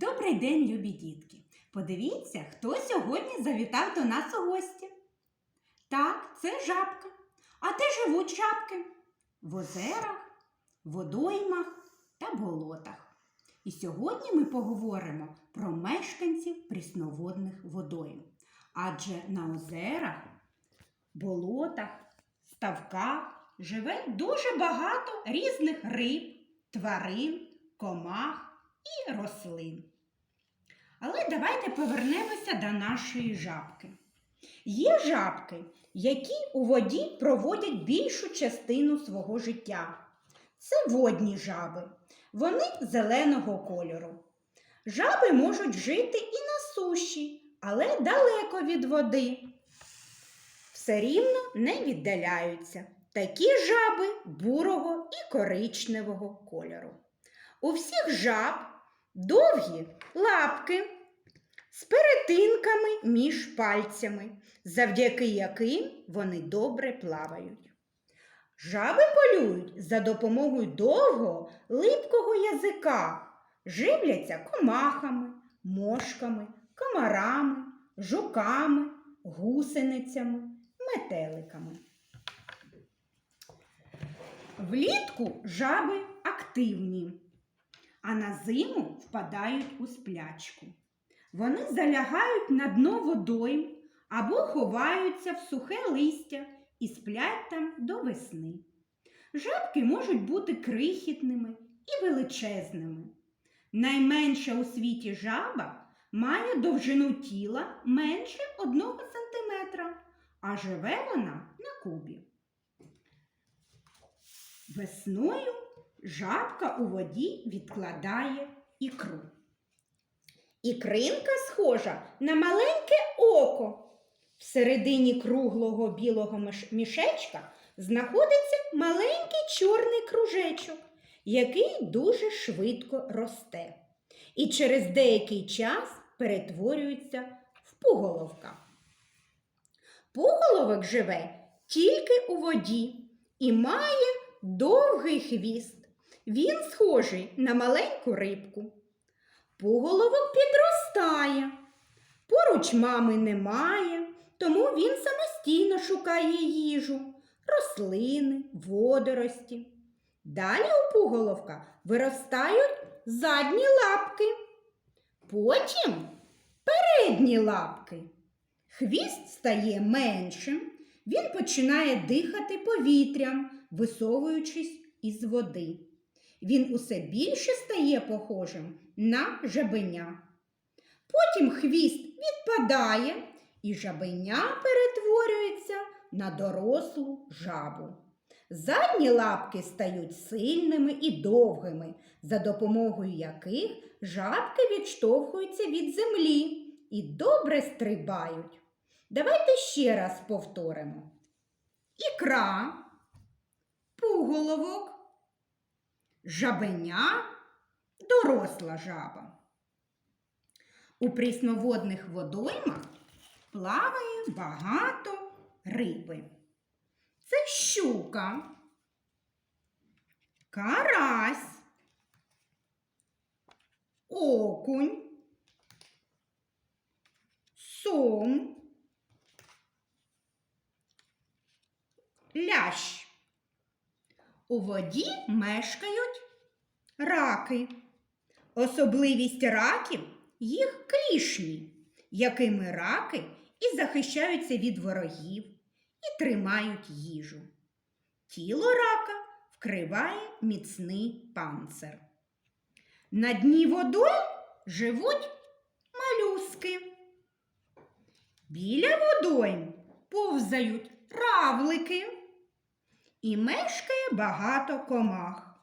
Добрий день, любі дітки! Подивіться, хто сьогодні завітав до нас у гості. Так, це жабка. А де живуть жабки? В озерах, водоймах та болотах. І сьогодні ми поговоримо про мешканців прісноводних водойм. Адже на озерах, болотах, ставках живе дуже багато різних риб, тварин, комах і рослин. Але давайте повернемося до нашої жабки. Є жабки, які у воді проводять більшу частину свого життя. Це водні жаби. Вони зеленого кольору. Жаби можуть жити і на суші, але далеко від води. Все рівно не віддаляються. Такі жаби бурого і коричневого кольору. У всіх жаб довгі лапки з перетинками між пальцями, завдяки яким вони добре плавають. Жаби полюють за допомогою довгого липкого язика, живляться комахами, мошками, комарами, жуками, гусеницями, метеликами. Влітку жаби активні, а на зиму впадають у сплячку. Вони залягають на дно водойм або ховаються в сухе листя і сплять там до весни. Жабки можуть бути крихітними і величезними. Найменша у світі жаба має довжину тіла менше 1 см, а живе вона на кубі. Весною жабка у воді відкладає ікру. Ікринка схожа на маленьке око. Всередині круглого білого мішечка знаходиться маленький чорний кружечок, який дуже швидко росте. І через деякий час перетворюється в пуголовка. Пуголовок живе тільки у воді і має довгий хвіст. Він схожий на маленьку рибку. Пуголовок підростає. Поруч мами немає, тому він самостійно шукає їжу, рослини, водорості. Далі у пуголовка виростають задні лапки, потім передні лапки. Хвіст стає меншим, він починає дихати повітрям, висовуючись із води. Він усе більше стає похожим на жабеня. Потім хвіст відпадає, і жабеня перетворюється на дорослу жабу. Задні лапки стають сильними і довгими, за допомогою яких жабки відштовхуються від землі і добре стрибають. Давайте ще раз повторимо. Ікра, пуголовок, жабеня, доросла жаба. У прісноводних водоймах плаває багато риби. Це щука, карась, окунь, сом, лящ. У воді мешкають раки. Особливість раків їх клішні, якими раки і захищаються від ворогів і тримають їжу. Тіло рака вкриває міцний панцир. На дні водою живуть малюски. Біля водойм повзають равлики і мешкає багато комах.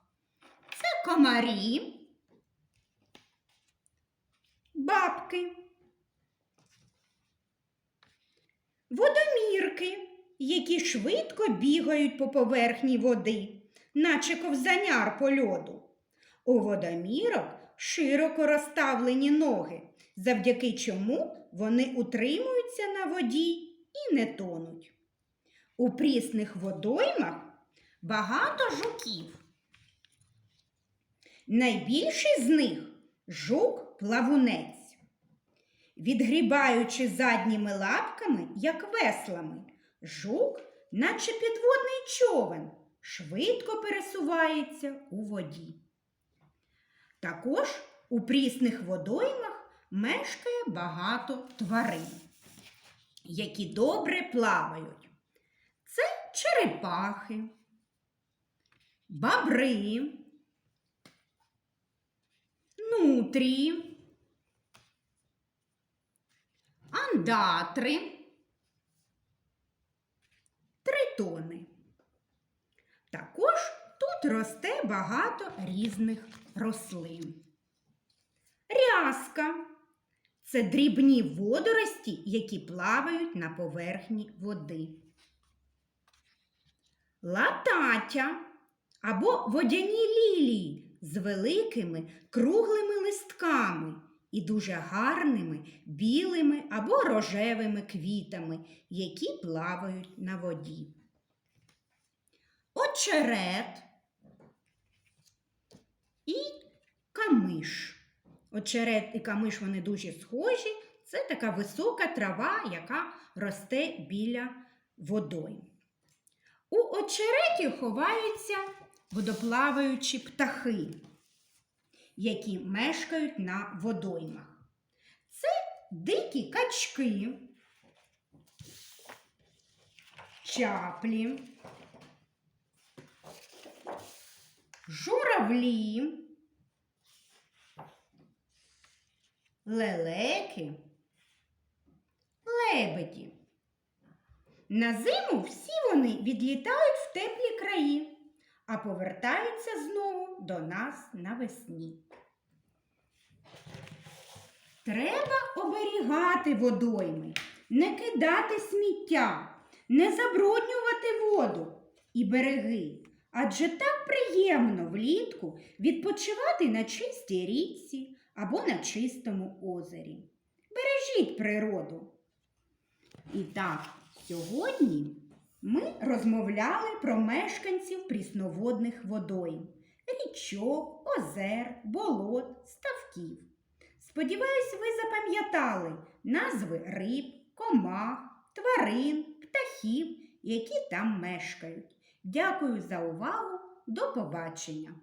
Це комарі, бабки, водомірки, які швидко бігають по поверхні води, наче ковзаняр по льоду. У водомірок широко розставлені ноги, завдяки чому вони утримуються на воді і не тонуть. У прісних водоймах багато жуків. Найбільший з них жук плавунець. Відгрібаючи задніми лапками, як веслами, жук, наче підводний човен, швидко пересувається у воді. Також у прісних водоймах мешкає багато тварин, які добре плавають. Черепахи, бобри, нутрії, андатри, тритони. Також тут росте багато різних рослин. Рязка це дрібні водорості, які плавають на поверхні води. Лататя або водяні лілії з великими круглими листками і дуже гарними білими або рожевими квітами, які плавають на воді. Очерет і камиш. Очерет і камиш вони дуже схожі. Це така висока трава, яка росте біля водойм. У очереті ховаються водоплаваючі птахи, які мешкають на водоймах. Це дикі качки, чаплі, журавлі, лелеки, лебеді. На зиму всі вони відлітають в теплі краї, а повертаються знову до нас навесні. Треба оберігати водойми, не кидати сміття, не забруднювати воду і береги. Адже так приємно влітку відпочивати на чистій річці або на чистому озері. Бережіть природу. І так, сьогодні ми розмовляли про мешканців прісноводних водойм, річок, озер, болот, ставків. Сподіваюсь, ви запам'ятали назви риб, комах, тварин, птахів, які там мешкають. Дякую за увагу. До побачення!